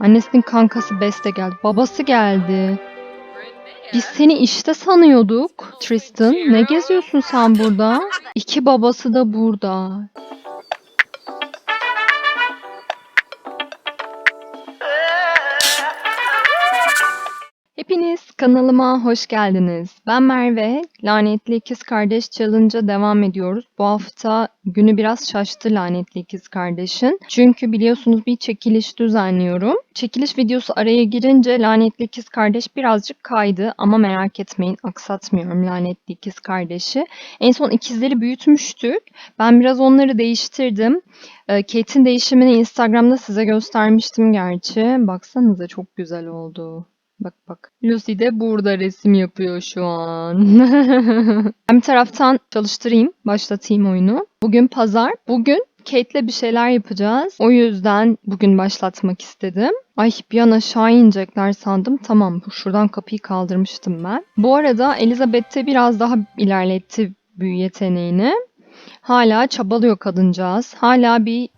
Annesinin kankası Beste geldi. Babası geldi. Biz seni işte sanıyorduk. Tristan ne geziyorsun sen burada? İki babası da burada. Kanalıma hoş geldiniz. Ben Merve. Lanetli İkiz Kardeş Challenge'a devam ediyoruz. Bu hafta günü biraz şaştı Lanetli İkiz Kardeş'in. Çünkü biliyorsunuz bir çekiliş düzenliyorum. Çekiliş videosu araya girince Lanetli İkiz Kardeş birazcık kaydı ama merak etmeyin aksatmıyorum Lanetli İkiz Kardeş'i. En son ikizleri büyütmüştük. Ben biraz onları değiştirdim. Ee, Kate'in değişimini Instagram'da size göstermiştim gerçi. Baksanıza çok güzel oldu. Bak bak. Lucy de burada resim yapıyor şu an. ben bir taraftan çalıştırayım, başlatayım oyunu. Bugün pazar. Bugün Kate'le bir şeyler yapacağız. O yüzden bugün başlatmak istedim. Ay bir an aşağı inecekler sandım. Tamam şuradan kapıyı kaldırmıştım ben. Bu arada Elizabeth de biraz daha ilerletti büyü yeteneğini. Hala çabalıyor kadıncağız. Hala bir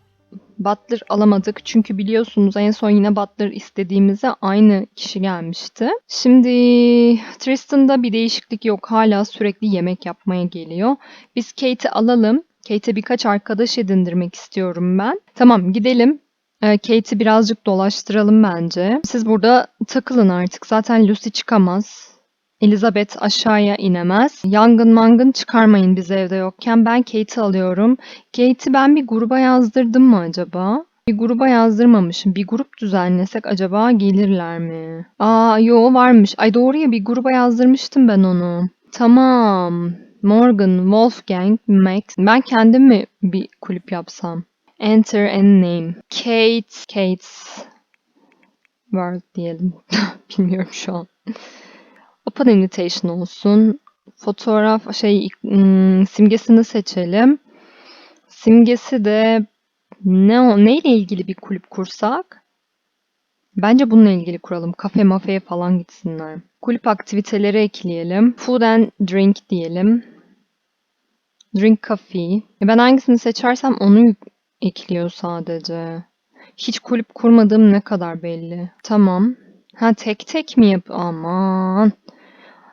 Butler alamadık çünkü biliyorsunuz en son yine Butler istediğimizde aynı kişi gelmişti. Şimdi Tristan'da bir değişiklik yok. Hala sürekli yemek yapmaya geliyor. Biz Kate'i alalım. Kate'e birkaç arkadaş edindirmek istiyorum ben. Tamam gidelim. Ee, Kate'i birazcık dolaştıralım bence. Siz burada takılın artık. Zaten Lucy çıkamaz. Elizabeth aşağıya inemez. Yangın mangın çıkarmayın biz evde yokken. Ben Kate'i alıyorum. Kate'i ben bir gruba yazdırdım mı acaba? Bir gruba yazdırmamışım. Bir grup düzenlesek acaba gelirler mi? Aa yo varmış. Ay doğru ya bir gruba yazdırmıştım ben onu. Tamam. Morgan, Wolfgang, Max. Ben kendim mi bir kulüp yapsam? Enter and name. Kate, Kate World diyelim. Bilmiyorum şu an. Open invitation olsun. Fotoğraf şey ım, simgesini seçelim. Simgesi de ne neyle ilgili bir kulüp kursak? Bence bununla ilgili kuralım. Kafe mafeye falan gitsinler. Kulüp aktiviteleri ekleyelim. Food and drink diyelim. Drink coffee. E Ben hangisini seçersem onu ekliyor sadece. Hiç kulüp kurmadığım ne kadar belli. Tamam. Ha tek tek mi yap? Aman.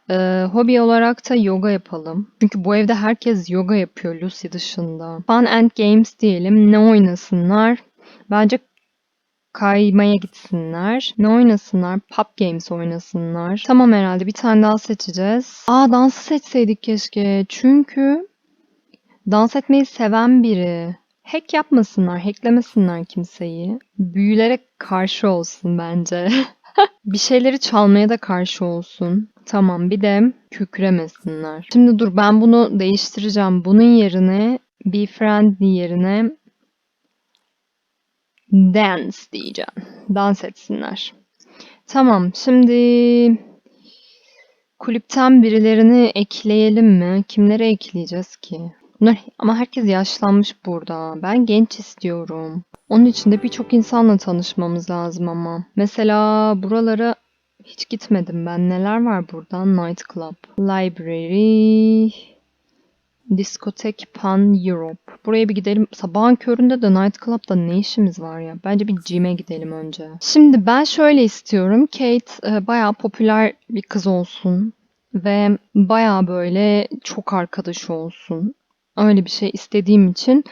Ee, hobi olarak da yoga yapalım. Çünkü bu evde herkes yoga yapıyor Lucy dışında. Fun and games diyelim. Ne oynasınlar? Bence kaymaya gitsinler. Ne oynasınlar? Pub games oynasınlar. Tamam herhalde bir tane daha seçeceğiz. Aa dansı seçseydik keşke. Çünkü dans etmeyi seven biri. Hack yapmasınlar, hacklemesinler kimseyi. Büyülere karşı olsun bence. bir şeyleri çalmaya da karşı olsun. Tamam bir de kükremesinler. Şimdi dur ben bunu değiştireceğim. Bunun yerine be friendly yerine dance diyeceğim. Dans etsinler. Tamam şimdi kulüpten birilerini ekleyelim mi? Kimlere ekleyeceğiz ki? Bunlar, ama herkes yaşlanmış burada. Ben genç istiyorum. Onun için de birçok insanla tanışmamız lazım ama. Mesela buralara hiç gitmedim ben. Neler var burada? Night Club, Library, Diskotek Pan Europe. Buraya bir gidelim. Sabahın köründe de Night Club'da ne işimiz var ya? Bence bir gym'e gidelim önce. Şimdi ben şöyle istiyorum. Kate e, bayağı popüler bir kız olsun. Ve bayağı böyle çok arkadaşı olsun. Öyle bir şey istediğim için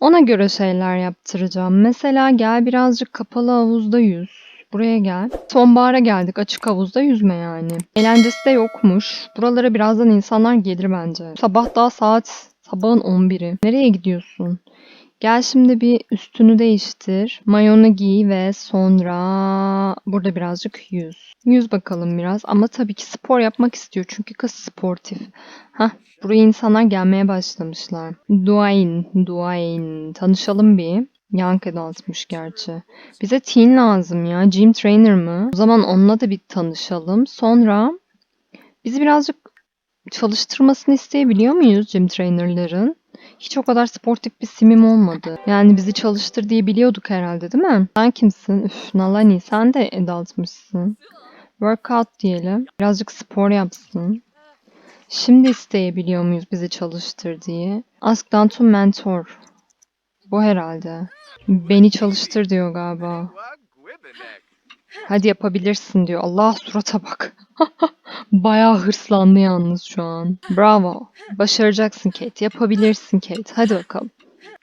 ona göre şeyler yaptıracağım. Mesela gel birazcık kapalı havuzda yüz. Buraya gel. Sonbahara geldik. Açık havuzda yüzme yani. Eğlencesi de yokmuş. Buralara birazdan insanlar gelir bence. Sabah daha saat sabahın 11'i. Nereye gidiyorsun? Gel şimdi bir üstünü değiştir. Mayonu giy ve sonra burada birazcık yüz. Yüz bakalım biraz ama tabii ki spor yapmak istiyor çünkü kız sportif. Hah buraya insanlar gelmeye başlamışlar. Duain, Duain. Tanışalım bir. Yankı dağıtmış gerçi. Bize teen lazım ya. Gym trainer mı? O zaman onunla da bir tanışalım. Sonra bizi birazcık çalıştırmasını isteyebiliyor muyuz gym trainerların? Hiç o kadar sportif bir simim olmadı. Yani bizi çalıştır diye biliyorduk herhalde değil mi? Sen kimsin? Üf Nalani sen de adultmışsın. Workout diyelim. Birazcık spor yapsın. Şimdi isteyebiliyor muyuz bizi çalıştır diye? Ask to mentor. Bu herhalde. Beni çalıştır diyor galiba. Hadi yapabilirsin diyor. Allah surata bak. Bayağı hırslandı yalnız şu an. Bravo. Başaracaksın Kate. Yapabilirsin Kate. Hadi bakalım.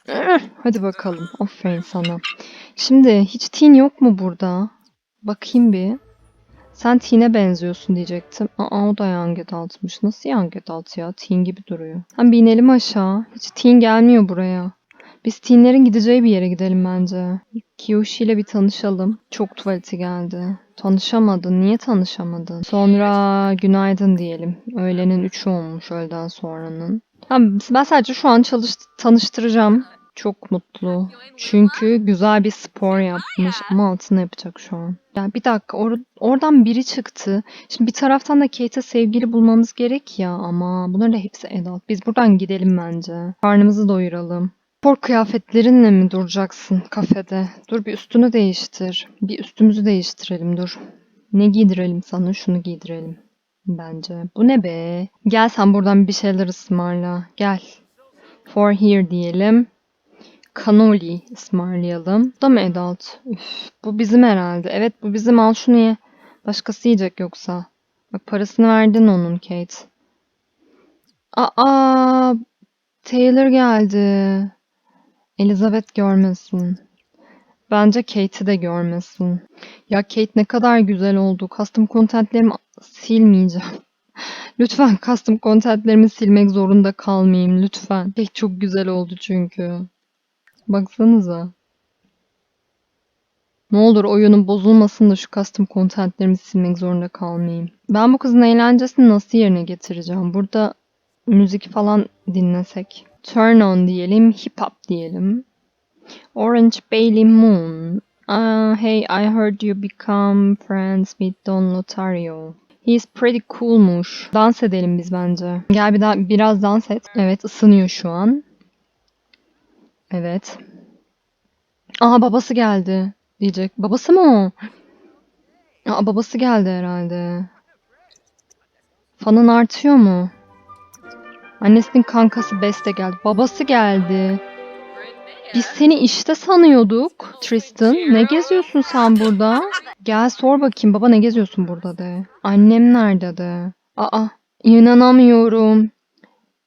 Eh, Hadi bakalım. Aferin sana. Şimdi hiç teen yok mu burada? Bakayım bir. Sen Teen'e benziyorsun diyecektim. Aa o da young adult'mış. Nasıl young adult ya? Teen gibi duruyor. Hem bir inelim aşağı. Hiç teen gelmiyor buraya. Biz teenlerin gideceği bir yere gidelim bence. Kiyoshi ile bir tanışalım. Çok tuvaleti geldi. Tanışamadın. Niye tanışamadın? Sonra günaydın diyelim. Öğlenin 3'ü olmuş öğleden sonranın. Ben sadece şu an çalış tanıştıracağım. Çok mutlu. Çünkü güzel bir spor yapmış ama altına yapacak şu an. Ya bir dakika or- oradan biri çıktı. Şimdi bir taraftan da Kate'e sevgili bulmamız gerek ya ama bunların da hepsi adult. Biz buradan gidelim bence. Karnımızı doyuralım. Spor kıyafetlerinle mi duracaksın kafede? Dur bir üstünü değiştir. Bir üstümüzü değiştirelim dur. Ne giydirelim sana? Şunu giydirelim. Bence. Bu ne be? Gel sen buradan bir şeyler ısmarla. Gel. For here diyelim. Cannoli ısmarlayalım. Da mı adult? Üf, bu bizim herhalde. Evet bu bizim al şunu ye. Başkası yiyecek yoksa. Bak parasını verdin onun Kate. Aa, Taylor geldi. Elizabeth görmesin. Bence Kate'i de görmesin. Ya Kate ne kadar güzel oldu. Custom contentlerimi silmeyeceğim. Lütfen custom contentlerimi silmek zorunda kalmayayım lütfen. Kate çok güzel oldu çünkü. Baksanıza. Ne olur oyunun bozulmasın da şu custom contentlerimi silmek zorunda kalmayayım. Ben bu kızın eğlencesini nasıl yerine getireceğim? Burada müzik falan dinlesek. Turn on diyelim, hip hop diyelim. Orange Bailey Moon. Ah, hey, I heard you become friends with Don Lotario. He's pretty coolmuş. Dans edelim biz bence. Gel bir daha biraz dans et. Evet, ısınıyor şu an. Evet. Aha babası geldi diyecek. Babası mı o? Aa, babası geldi herhalde. Fanın artıyor mu? Annesinin kankası Beste geldi. Babası geldi. Biz seni işte sanıyorduk Tristan. Ne geziyorsun sen burada? Gel sor bakayım baba ne geziyorsun burada de. Annem nerede de. Aa inanamıyorum.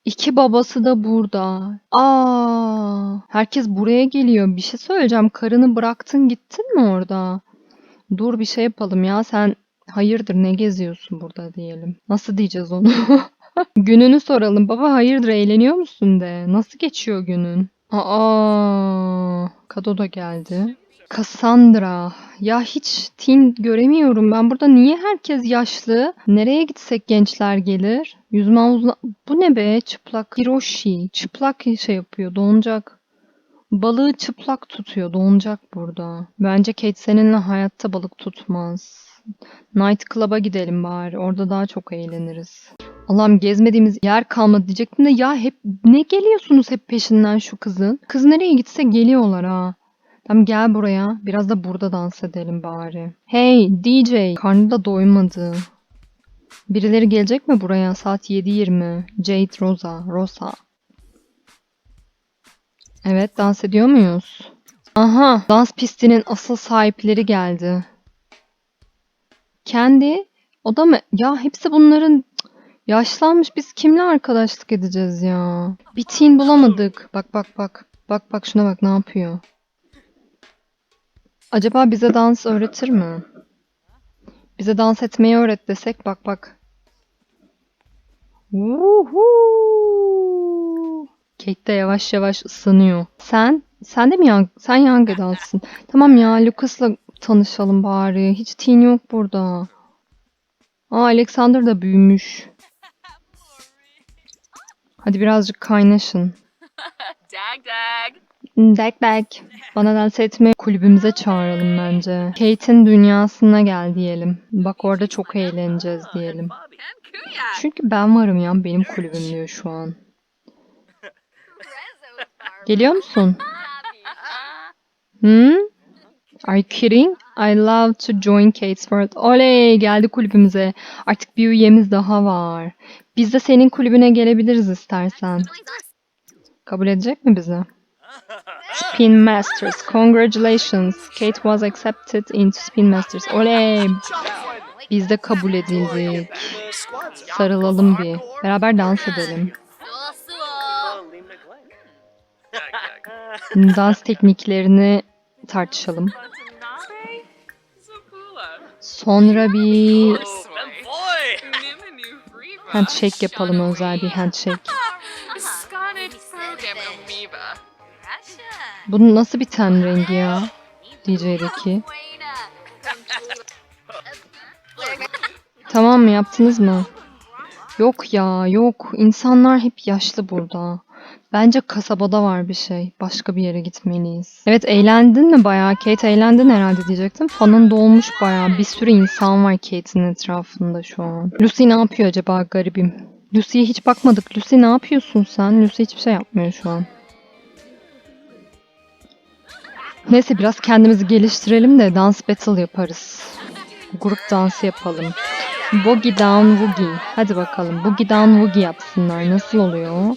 İki babası da burada. Aa, herkes buraya geliyor. Bir şey söyleyeceğim. Karını bıraktın gittin mi orada? Dur bir şey yapalım ya. Sen hayırdır ne geziyorsun burada diyelim. Nasıl diyeceğiz onu? Gününü soralım. Baba hayırdır eğleniyor musun de. Nasıl geçiyor günün? Aa, Kado da geldi. Cassandra. Ya hiç teen göremiyorum. Ben burada niye herkes yaşlı? Nereye gitsek gençler gelir? Yüzme havuzuna... Bu ne be? Çıplak. Hiroshi. Çıplak şey yapıyor. Donacak. Balığı çıplak tutuyor. Donacak burada. Bence Kate seninle hayatta balık tutmaz. Night Club'a gidelim bari. Orada daha çok eğleniriz. Allah'ım gezmediğimiz yer kalmadı diyecektim de ya hep ne geliyorsunuz hep peşinden şu kızın? Kız nereye gitse geliyorlar ha. Tamam gel buraya. Biraz da burada dans edelim bari. Hey DJ. Karnı da doymadı. Birileri gelecek mi buraya? Saat 7.20. Jade Rosa. Rosa. Evet dans ediyor muyuz? Aha dans pistinin asıl sahipleri geldi. Kendi o da mı? Ya hepsi bunların yaşlanmış. Biz kimle arkadaşlık edeceğiz ya? Bir teen bulamadık. Bak bak bak. Bak bak şuna bak ne yapıyor. Acaba bize dans öğretir mi? Bize dans etmeyi öğret desek bak bak. Woohoo! Kate de yavaş yavaş ısınıyor. Sen? Sen de mi young, sen young adult'sın. Tamam ya Lucas'la tanışalım bari. Hiç teen yok burada. Aa Alexander da büyümüş. Hadi birazcık kaynaşın. Dag dag. Back back. Bana dans etme kulübümüze çağıralım bence. Kate'in dünyasına gel diyelim. Bak orada çok eğleneceğiz diyelim. Çünkü ben varım ya benim kulübüm diyor şu an. Geliyor musun? Hmm? Are you kidding? I love to join Kate's World. Oley geldi kulübümüze. Artık bir üyemiz daha var. Biz de senin kulübüne gelebiliriz istersen. Kabul edecek mi bizi? Spin Masters. Congratulations. Kate was accepted into Spin Masters. Oley. Biz de kabul edildik. Sarılalım bir. Beraber dans edelim. Dans tekniklerini tartışalım. Sonra bir. Handshake yapalım özel bir handshake. Scarlet Program Amoeba. Bu nasıl bir ten rengi ya? DJ'deki. Tamam mı yaptınız mı? Yok ya yok. İnsanlar hep yaşlı burada. Bence kasabada var bir şey. Başka bir yere gitmeliyiz. Evet eğlendin mi bayağı? Kate eğlendin herhalde diyecektim. Fanın dolmuş bayağı. Bir sürü insan var Kate'in etrafında şu an. Lucy ne yapıyor acaba garibim? Lucy'ye hiç bakmadık. Lucy ne yapıyorsun sen? Lucy hiçbir şey yapmıyor şu an. Neyse biraz kendimizi geliştirelim de dans battle yaparız. Grup dansı yapalım. Boogie down woogie. Hadi bakalım. Boogie down woogie yapsınlar. Nasıl oluyor?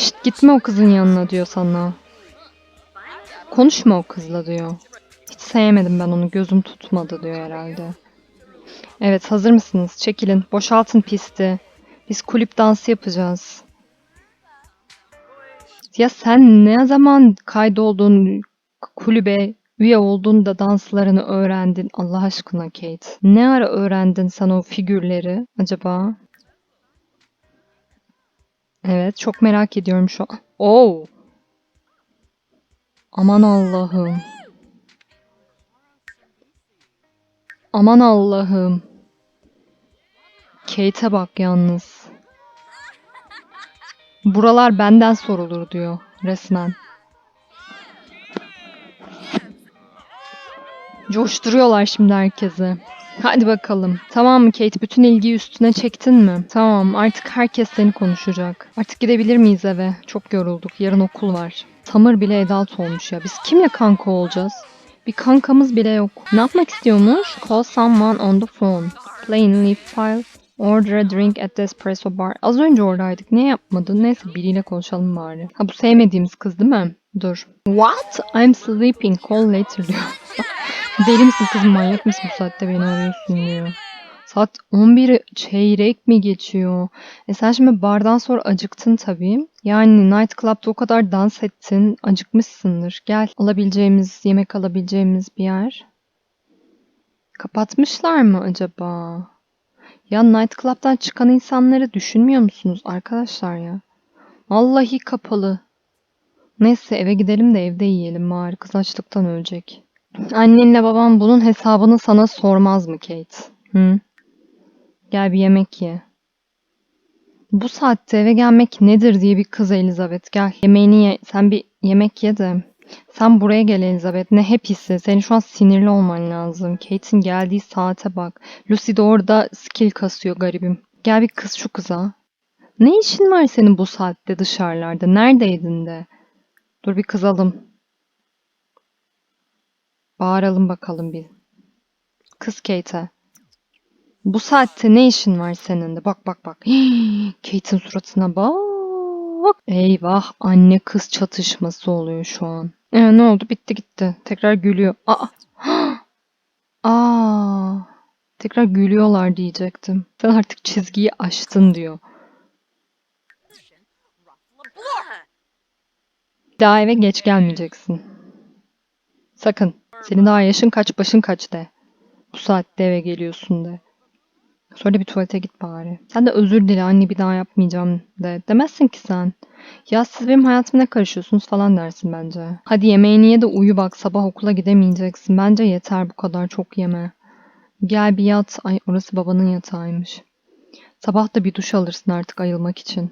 Şşt gitme o kızın yanına diyor sana. Konuşma o kızla diyor. Hiç sevmedim ben onu. Gözüm tutmadı diyor herhalde. Evet hazır mısınız? Çekilin. Boşaltın pisti. Biz kulüp dansı yapacağız. Ya sen ne zaman kaydoldun kulübe üye oldun da danslarını öğrendin Allah aşkına Kate? Ne ara öğrendin sen o figürleri acaba? Evet, çok merak ediyorum şu an. Oo. Aman Allah'ım. Aman Allah'ım. Kate'e bak yalnız. Buralar benden sorulur diyor resmen. Coşturuyorlar şimdi herkesi. Hadi bakalım. Tamam mı Kate? Bütün ilgiyi üstüne çektin mi? Tamam. Artık herkes seni konuşacak. Artık gidebilir miyiz eve? Çok yorulduk. Yarın okul var. Summer bile adult olmuş ya. Biz kimle kanka olacağız? Bir kankamız bile yok. Ne yapmak istiyormuş? Call someone on the phone. Play in leaf file. Order a drink at the espresso bar. Az önce oradaydık. Niye yapmadın? Neyse biriyle konuşalım bari. Ha bu sevmediğimiz kız değil mi? Dur. What? I'm sleeping. Call later diyor. Deli misin kız manyak mısın bu saatte beni arıyorsun diyor. Saat 11 çeyrek mi geçiyor? E sen şimdi bardan sonra acıktın tabii. Yani night club'da o kadar dans ettin, acıkmışsındır. Gel alabileceğimiz, yemek alabileceğimiz bir yer. Kapatmışlar mı acaba? Ya night club'dan çıkan insanları düşünmüyor musunuz arkadaşlar ya? Vallahi kapalı. Neyse eve gidelim de evde yiyelim bari. Kız açlıktan ölecek. Annenle baban bunun hesabını sana sormaz mı Kate? Hı? Gel bir yemek ye. Bu saatte eve gelmek nedir diye bir kız Elizabeth. Gel yemeğini ye. Sen bir yemek ye de. Sen buraya gel Elizabeth. Ne hepsi. Senin şu an sinirli olman lazım. Kate'in geldiği saate bak. Lucy de orada skill kasıyor garibim. Gel bir kız şu kıza. Ne işin var senin bu saatte dışarılarda? Neredeydin de? Dur bir kızalım. Bağıralım bakalım bir. Kız Kate'e. Bu saatte ne işin var senin de? Bak bak bak. Kate'in suratına bak. Eyvah anne kız çatışması oluyor şu an. Ee, ne oldu? Bitti gitti. Tekrar gülüyor. Aa. Aa. Tekrar gülüyorlar diyecektim. Sen artık çizgiyi aştın diyor. Daha eve geç gelmeyeceksin. Sakın. Senin daha yaşın kaç başın kaç de. Bu saatte eve geliyorsun de. Sonra bir tuvalete git bari. Sen de özür dile anne bir daha yapmayacağım de. Demezsin ki sen. Ya siz benim hayatıma karışıyorsunuz falan dersin bence. Hadi yemeğini ye de uyu bak sabah okula gidemeyeceksin. Bence yeter bu kadar çok yeme. Gel bir yat. Ay orası babanın yatağıymış. Sabah da bir duş alırsın artık ayılmak için.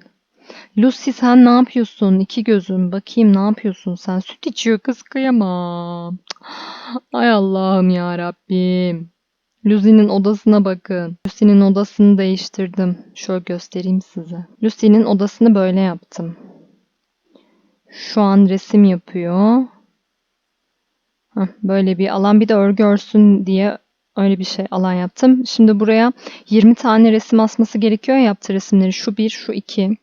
Lucy sen ne yapıyorsun? İki gözüm. Bakayım ne yapıyorsun sen? Süt içiyor kız kıyamam. Ay Allah'ım ya Rabbim. Lucy'nin odasına bakın. Lucy'nin odasını değiştirdim. Şöyle göstereyim size. Lucy'nin odasını böyle yaptım. Şu an resim yapıyor. Heh, böyle bir alan bir de örgü örsün diye öyle bir şey alan yaptım. Şimdi buraya 20 tane resim asması gerekiyor ya yaptığı resimleri. Şu bir, şu iki.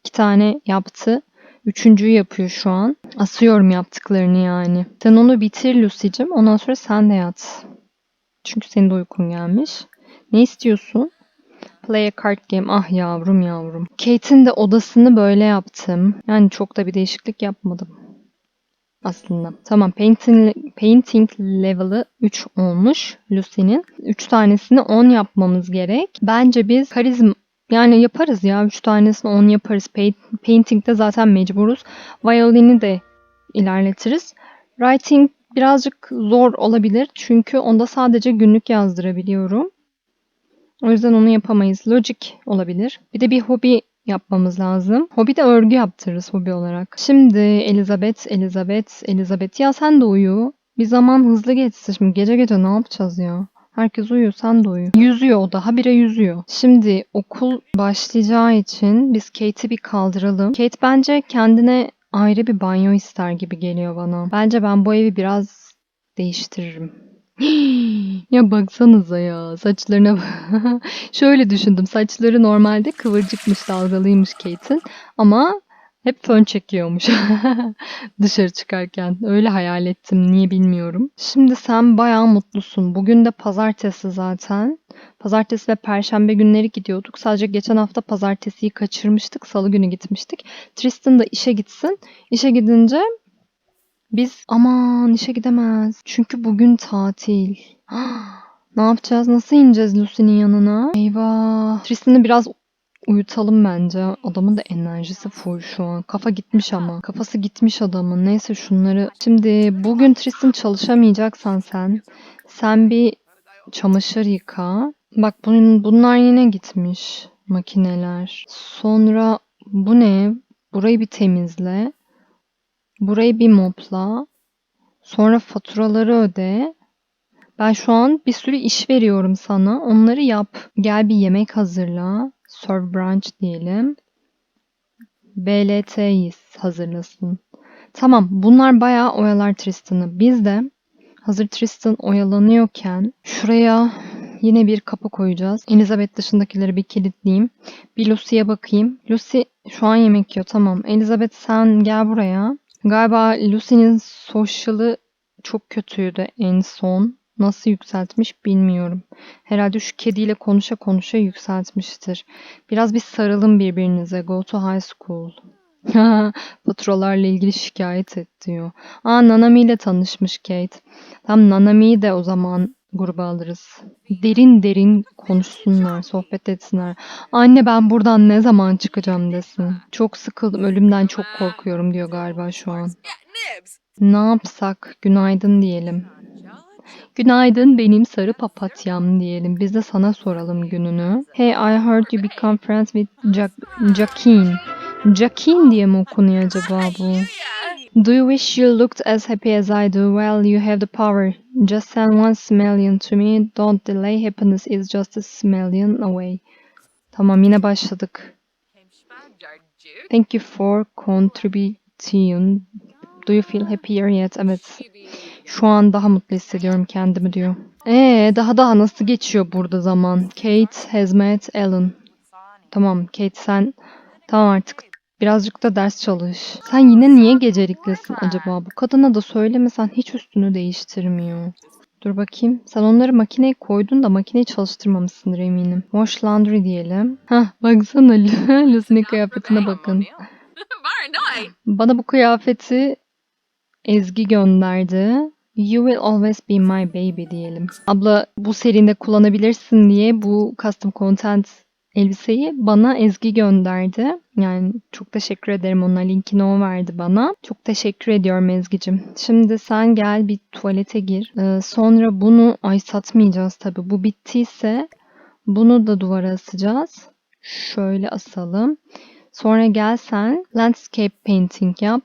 İki tane yaptı. Üçüncüyü yapıyor şu an. Asıyorum yaptıklarını yani. Sen onu bitir Lucy'cim. Ondan sonra sen de yat. Çünkü senin de uykun gelmiş. Ne istiyorsun? Play a card game. Ah yavrum yavrum. Kate'in de odasını böyle yaptım. Yani çok da bir değişiklik yapmadım. Aslında. Tamam painting, painting level'ı 3 olmuş Lucy'nin. 3 tanesini 10 yapmamız gerek. Bence biz karizm yani yaparız ya. 3 tanesini 10 yaparız. Paint- Painting'de zaten mecburuz. Violini de ilerletiriz. Writing birazcık zor olabilir. Çünkü onda sadece günlük yazdırabiliyorum. O yüzden onu yapamayız. Logic olabilir. Bir de bir hobi yapmamız lazım. Hobi de örgü yaptırırız hobi olarak. Şimdi Elizabeth, Elizabeth, Elizabeth. Ya sen de uyu. Bir zaman hızlı geçsin. Şimdi gece gece ne yapacağız ya? Herkes uyuyor, sen de uyu. Yüzüyor o da, habire yüzüyor. Şimdi okul başlayacağı için biz Kate'i bir kaldıralım. Kate bence kendine ayrı bir banyo ister gibi geliyor bana. Bence ben bu evi biraz değiştiririm. ya baksanıza ya saçlarına. Şöyle düşündüm. Saçları normalde kıvırcıkmış, dalgalıymış Kate'in ama hep fön çekiyormuş dışarı çıkarken. Öyle hayal ettim. Niye bilmiyorum. Şimdi sen bayağı mutlusun. Bugün de pazartesi zaten. Pazartesi ve perşembe günleri gidiyorduk. Sadece geçen hafta pazartesiyi kaçırmıştık. Salı günü gitmiştik. Tristan da işe gitsin. İşe gidince biz aman işe gidemez. Çünkü bugün tatil. ne yapacağız? Nasıl ineceğiz Lucy'nin yanına? Eyvah. Tristan'ı biraz uyutalım bence. Adamın da enerjisi full şu an. Kafa gitmiş ama. Kafası gitmiş adamın. Neyse şunları. Şimdi bugün Tristan çalışamayacaksan sen. Sen bir çamaşır yıka. Bak bunun, bunlar yine gitmiş. Makineler. Sonra bu ne? Burayı bir temizle. Burayı bir mopla. Sonra faturaları öde. Ben şu an bir sürü iş veriyorum sana. Onları yap. Gel bir yemek hazırla. Serve brunch diyelim. BLT'yiz hazırlasın. Tamam bunlar bayağı oyalar Tristan'ı. Biz de hazır Tristan oyalanıyorken şuraya yine bir kapı koyacağız. Elizabeth dışındakileri bir kilitleyeyim. Bir Lucy'ye bakayım. Lucy şu an yemek yiyor tamam. Elizabeth sen gel buraya. Galiba Lucy'nin social'ı çok kötüydü en son. Nasıl yükseltmiş bilmiyorum. Herhalde şu kediyle konuşa konuşa yükseltmiştir. Biraz bir sarılın birbirinize. Go to high school. Faturalarla ilgili şikayet et diyor. Aa Nanami ile tanışmış Kate. Tam Nanami'yi de o zaman gruba alırız. Derin derin konuşsunlar, sohbet etsinler. Anne ben buradan ne zaman çıkacağım desin. Çok sıkıldım, ölümden çok korkuyorum diyor galiba şu an. Ne yapsak? Günaydın diyelim. Günaydın benim sarı papatyam diyelim. Biz de sana soralım gününü. Hey I heard you become friends with Jack Jacqueline. Jacqueline diye mi okunuyor acaba bu? Do you wish you looked as happy as I do? Well, you have the power. Just send one smillion to me. Don't delay. Happiness is just a smillion away. Tamam yine başladık. Thank you for contributing. Do you feel happier yet? Evet. Şu an daha mutlu hissediyorum kendimi diyor. Ee, daha daha nasıl geçiyor burada zaman? Kate has met Alan. Tamam Kate sen tamam artık birazcık da ders çalış. Sen yine niye geceliklesin acaba? Bu kadına da söylemesen hiç üstünü değiştirmiyor. Dur bakayım. Sen onları makineye koydun da makineyi çalıştırmamışsındır eminim. Wash laundry diyelim. Hah baksana Lucy'nin kıyafetine bakın. Bana bu kıyafeti Ezgi gönderdi. You will always be my baby diyelim. Abla bu serinde kullanabilirsin diye bu custom content elbiseyi bana Ezgi gönderdi. Yani çok teşekkür ederim ona linkini o verdi bana. Çok teşekkür ediyorum Ezgi'cim. Şimdi sen gel bir tuvalete gir. Ee, sonra bunu ay satmayacağız tabii. Bu bittiyse bunu da duvara asacağız. Şöyle asalım. Sonra gel sen landscape painting yap.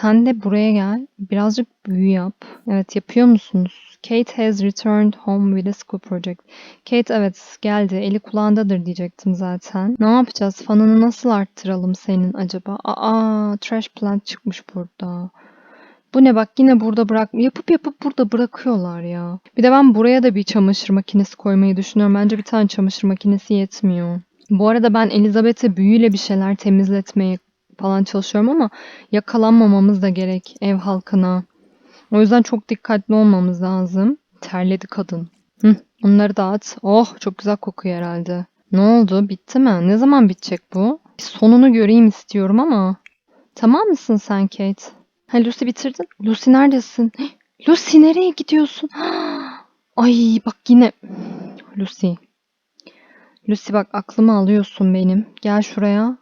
Sen de buraya gel. Birazcık büyü yap. Evet yapıyor musunuz? Kate has returned home with a school project. Kate evet geldi. Eli kulağındadır diyecektim zaten. Ne yapacağız? Fanını nasıl arttıralım senin acaba? Aa trash plant çıkmış burada. Bu ne bak yine burada bırak yapıp yapıp burada bırakıyorlar ya. Bir de ben buraya da bir çamaşır makinesi koymayı düşünüyorum. Bence bir tane çamaşır makinesi yetmiyor. Bu arada ben Elizabeth'e büyüyle bir şeyler temizletmeye falan çalışıyorum ama yakalanmamamız da gerek ev halkına. O yüzden çok dikkatli olmamız lazım. Terledi kadın. Hı, onları dağıt. Oh çok güzel kokuyor herhalde. Ne oldu? Bitti mi? Ne zaman bitecek bu? Bir sonunu göreyim istiyorum ama. Tamam mısın sen Kate? Ha Lucy bitirdin. Lucy neredesin? Lucy nereye gidiyorsun? Ay bak yine. Lucy. Lucy bak aklımı alıyorsun benim. Gel şuraya.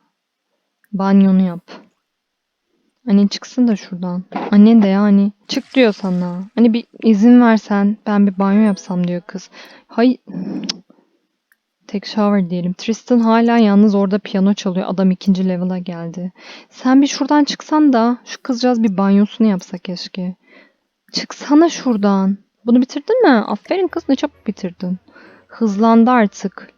Banyonu yap. Annen çıksın da şuradan. Annen de yani çık diyor sana. Hani bir izin versen ben bir banyo yapsam diyor kız. Hay Tek shower diyelim. Tristan hala yalnız orada piyano çalıyor. Adam ikinci level'a geldi. Sen bir şuradan çıksan da şu kızcağız bir banyosunu yapsa keşke. Çıksana şuradan. Bunu bitirdin mi? Aferin kız ne çabuk bitirdin. Hızlandı artık.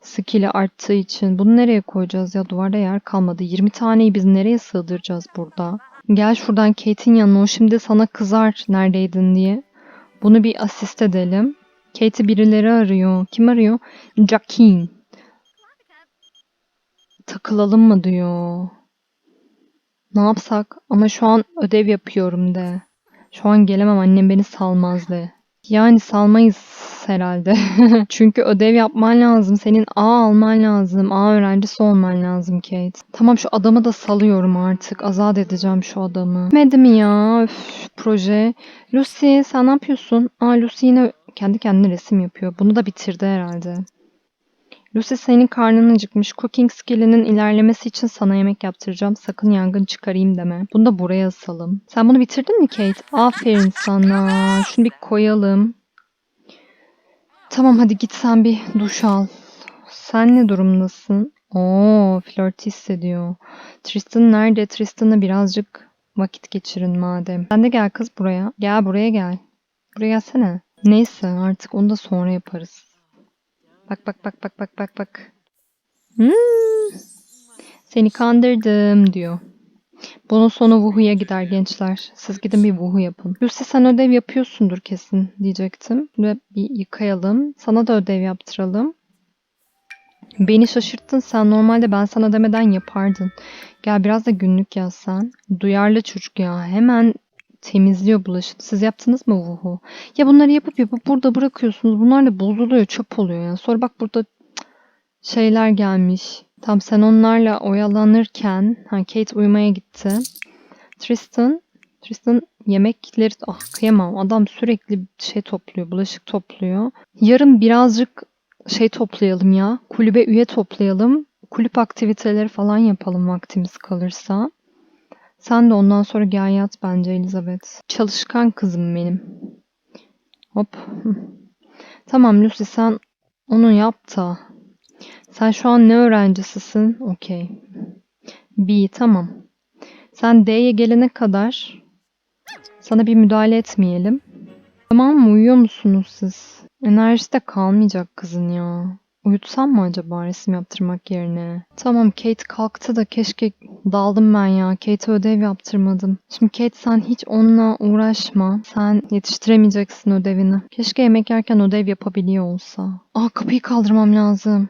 Skill'i arttığı için. Bunu nereye koyacağız ya? Duvarda yer kalmadı. 20 taneyi biz nereye sığdıracağız burada? Gel şuradan Kate'in yanına. O şimdi sana kızar neredeydin diye. Bunu bir asist edelim. Kate'i birileri arıyor. Kim arıyor? Jacqueline. Takılalım mı diyor. Ne yapsak? Ama şu an ödev yapıyorum de. Şu an gelemem annem beni salmaz de. Yani salmayız herhalde. Çünkü ödev yapman lazım. Senin A alman lazım. A öğrencisi olman lazım Kate. Tamam şu adamı da salıyorum artık. Azat edeceğim şu adamı. Mi ya? Üf, proje. Lucy sen ne yapıyorsun? Aa Lucy yine kendi kendine resim yapıyor. Bunu da bitirdi herhalde. Lucy senin karnın acıkmış. Cooking skill'inin ilerlemesi için sana yemek yaptıracağım. Sakın yangın çıkarayım deme. Bunu da buraya asalım. Sen bunu bitirdin mi Kate? Aferin sana. Şunu bir koyalım. Tamam hadi git sen bir duş al. Sen ne durumdasın? Oo, flört hissediyor. Tristan nerede? Tristan'la birazcık vakit geçirin madem. Sen de gel kız buraya. Gel buraya gel. Buraya gelsene. Neyse artık onu da sonra yaparız. Bak bak bak bak bak bak bak. Hmm. Seni kandırdım diyor. Bunun sonu Wuhu'ya gider gençler. Siz gidin bir Wuhu yapın. Lucy sen ödev yapıyorsundur kesin diyecektim. Ve bir yıkayalım. Sana da ödev yaptıralım. Beni şaşırttın sen. Normalde ben sana demeden yapardın. Gel biraz da günlük yaz sen. Duyarlı çocuk ya. Hemen temizliyor bulaşık. Siz yaptınız mı Wuhu? Ya bunları yapıp yapıp burada bırakıyorsunuz. Bunlar da bozuluyor, çöp oluyor ya. Sonra bak burada şeyler gelmiş. Tam sen onlarla oyalanırken ha Kate uyumaya gitti. Tristan Tristan yemekleri ah kıyamam. Adam sürekli şey topluyor, bulaşık topluyor. Yarın birazcık şey toplayalım ya. Kulübe üye toplayalım. Kulüp aktiviteleri falan yapalım vaktimiz kalırsa. Sen de ondan sonra gel yat bence Elizabeth. Çalışkan kızım benim. Hop. Tamam Lucy sen onu yap da. Sen şu an ne öğrencisisin? Okey. B tamam. Sen D'ye gelene kadar sana bir müdahale etmeyelim. Tamam mı? Uyuyor musunuz siz? Enerjisi de kalmayacak kızın ya. Uyutsam mı acaba resim yaptırmak yerine? Tamam Kate kalktı da keşke daldım ben ya. Kate'e ödev yaptırmadım. Şimdi Kate sen hiç onunla uğraşma. Sen yetiştiremeyeceksin ödevini. Keşke yemek yerken ödev yapabiliyor olsa. Aa kapıyı kaldırmam lazım.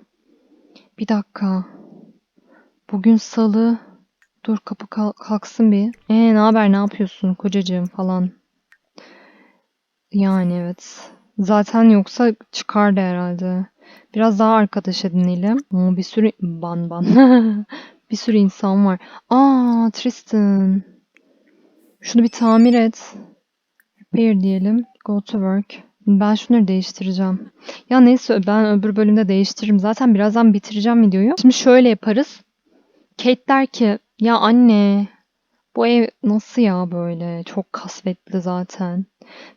Bir dakika. Bugün salı. Dur kapı kal- kalksın bir. Ee ne haber ne yapıyorsun kocacığım falan. Yani evet. Zaten yoksa çıkardı herhalde. Biraz daha arkadaş edinelim. Oo, bir sürü ban ban. bir sürü insan var. Aa Tristan. Şunu bir tamir et. Repair diyelim. Go to work. Ben şunları değiştireceğim. Ya neyse ben öbür bölümde değiştiririm. Zaten birazdan bitireceğim videoyu. Şimdi şöyle yaparız. Kate der ki ya anne bu ev nasıl ya böyle? Çok kasvetli zaten.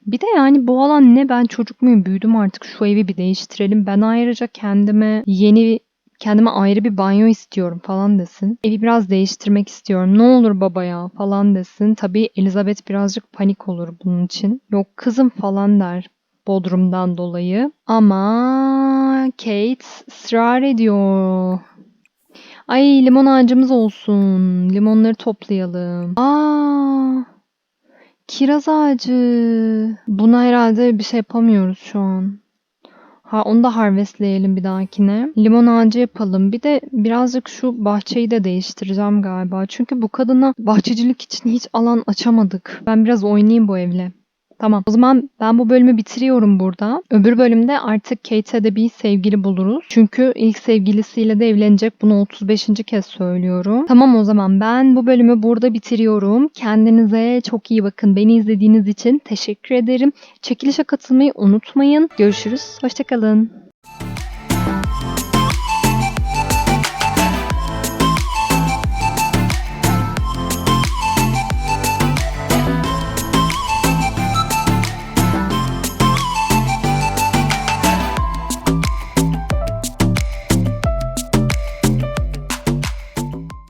Bir de yani bu alan ne? Ben çocuk muyum? Büyüdüm artık. Şu evi bir değiştirelim. Ben ayrıca kendime yeni kendime ayrı bir banyo istiyorum falan desin. Evi biraz değiştirmek istiyorum. Ne olur baba ya falan desin. Tabii Elizabeth birazcık panik olur bunun için. Yok kızım falan der. Bodrum'dan dolayı. Ama Kate ısrar ediyor. Ay limon ağacımız olsun. Limonları toplayalım. Aa, kiraz ağacı. Buna herhalde bir şey yapamıyoruz şu an. Ha onu da harvestleyelim bir dahakine. Limon ağacı yapalım. Bir de birazcık şu bahçeyi de değiştireceğim galiba. Çünkü bu kadına bahçecilik için hiç alan açamadık. Ben biraz oynayayım bu evle. Tamam. O zaman ben bu bölümü bitiriyorum burada. Öbür bölümde artık Kate'e de bir sevgili buluruz. Çünkü ilk sevgilisiyle de evlenecek. Bunu 35. kez söylüyorum. Tamam o zaman ben bu bölümü burada bitiriyorum. Kendinize çok iyi bakın. Beni izlediğiniz için teşekkür ederim. Çekilişe katılmayı unutmayın. Görüşürüz. Hoşçakalın.